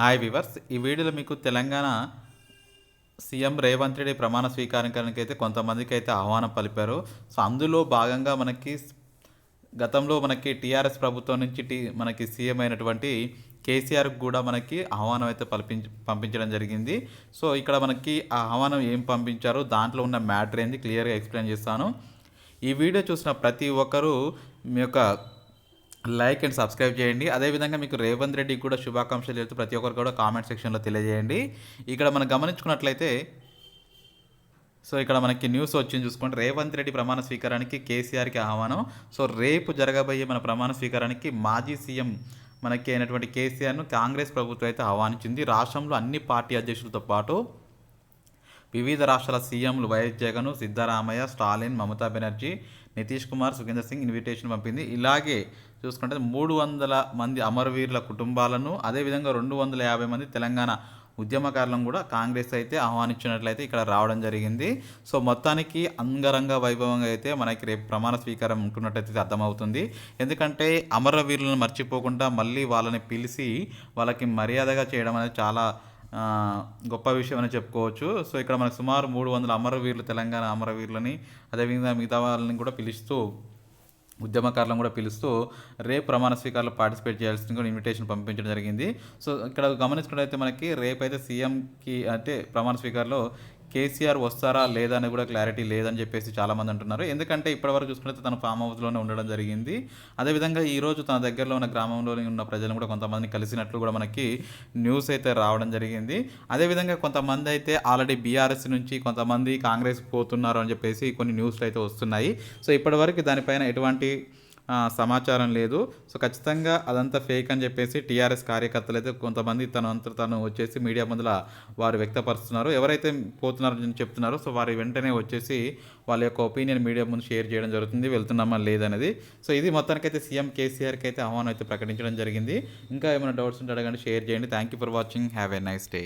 Hi viewers ఈ వీడియోలో మీకు తెలంగాణ సీఎం రేవంత్ రెడ్డి ప్రమాణ స్వీకారానికి అయితే కొంతమందికి అయితే ఆహ్వానం పలిపారు. సో అందులో భాగంగా మనకి గతంలో మనకి టీఆర్ఎస్ ప్రభుత్వం నుంచి టీ మనకి సీఎం అయినటువంటి కేసీఆర్కి కూడా మనకి ఆహ్వానం అయితే పంపించ పంపించడం జరిగింది. సో ఇక్కడ మనకి ఆ ఆహ్వానం ఏం పంపించారో? దాంట్లో ఉన్న మ్యాటర్ ఏంది? క్లియర్గా ఎక్స్ప్లెయిన్ చేస్తాను. ఈ వీడియో చూసిన ప్రతి ఒక్కరూ మీ యొక్క లైక్ అండ్ సబ్స్క్రైబ్ చేయండి. అదేవిధంగా మీకు రేవంత్ రెడ్డికి కూడా శుభాకాంక్షలు చెప్తూ ప్రతి ఒక్కరు కూడా కామెంట్ సెక్షన్లో తెలియజేయండి. ఇక్కడ మనం గమనించుకున్నట్లయితే సో ఇక్కడ మనకి న్యూస్ వచ్చింది చూసుకోండి. రేవంత్ రెడ్డి ప్రమాణ స్వీకారానికి కేసీఆర్కి ఆహ్వానం. సో రేపు జరగబోయే మన ప్రమాణ స్వీకారానికి మాజీ సీఎం మనకి అయినటువంటి కేసీఆర్ను కాంగ్రెస్ ప్రభుత్వం అయితే ఆహ్వానించింది. రాష్ట్రంలో అన్ని పార్టీ అధ్యక్షులతో పాటు వివిధ రాష్ట్రాల సీఎంలు Y S Jagan Siddaramaiah Stalin Mamata Banerjee Nitish Kumar Sukhender Singh invitation పంపింది. ఇలాగే చూసుకుంటే మూడు వందల మంది అమరవీరుల కుటుంబాలను అదేవిధంగా రెండు వందల యాభై మంది తెలంగాణ ఉద్యమకారులను కూడా కాంగ్రెస్ అయితే ఆహ్వానించినట్లయితే ఇక్కడ రావడం జరిగింది. సో మొత్తానికి అంగరంగ వైభవంగా అయితే మనకి రేపు ప్రమాణ స్వీకారం ఉంటున్నట్టయితే అర్థమవుతుంది. ఎందుకంటే అమరవీరులను మర్చిపోకుండా మళ్ళీ వాళ్ళని పిలిచి వాళ్ళకి మర్యాదగా చేయడం అనేది చాలా గొప్ప విషయం అని చెప్పుకోవచ్చు. సో ఇక్కడ మనకు సుమారు మూడు వందల అమరవీరులు తెలంగాణ అమరవీరులని అదేవిధంగా మిగతా వాళ్ళని కూడా పిలుస్తూ ఉద్యమకారులను కూడా పిలుస్తూ రేపు ప్రమాణ స్వీకారంలో పార్టిసిపేట్ చేయాల్సింది కూడా ఇన్విటేషన్ పంపించడం జరిగింది. సో ఇక్కడ గమనించుకున్నట్లయితే మనకి రేపు అయితే సీఎంకి అంటే ప్రమాణ స్వీకారంలో కేసీఆర్ వస్తారా లేదా అని కూడా క్లారిటీ లేదని చెప్పేసి చాలామంది అంటున్నారు. ఎందుకంటే ఇప్పటివరకు చూసుకుంటే తన ఫామ్ హౌస్లోనే ఉండడం జరిగింది. అదేవిధంగా ఈరోజు తన దగ్గరలో ఉన్న గ్రామంలోని ఉన్న ప్రజలను కూడా కొంతమంది కలిసినట్లు కూడా మనకి న్యూస్ అయితే రావడం జరిగింది. అదేవిధంగా కొంతమంది అయితే ఆల్రెడీ బీఆర్ఎస్ నుంచి కొంతమంది కాంగ్రెస్ పోతున్నారు అని చెప్పేసి కొన్ని న్యూస్లు అయితే వస్తున్నాయి. సో ఇప్పటివరకు దానిపైన ఎటువంటి సమాచారం లేదు. సో ఖచ్చితంగా అదంతా ఫేక్ అని చెప్పేసి టీఆర్ఎస్ కార్యకర్తలు అయితే కొంతమంది తన అంతా తను వచ్చేసి మీడియా ముందుల వారు వ్యక్తపరుస్తున్నారు. ఎవరైతే పోతున్నారని చెప్తున్నారో సో వారి వెంటనే వచ్చేసి వాళ్ళ యొక్క ఒపీనియన్ మీడియా ముందు షేర్ చేయడం జరుగుతుంది. వెళ్తున్నామా లేదనేది. సో ఇది మొత్తానికైతే సీఎం కేసీఆర్కి అయితే ఆహ్వానం అయితే ప్రకటించడం జరిగింది. ఇంకా ఏమైనా డౌట్స్ ఉంటే అడగండి షేర్ చేయండి. Thank you for watching. Have a nice day.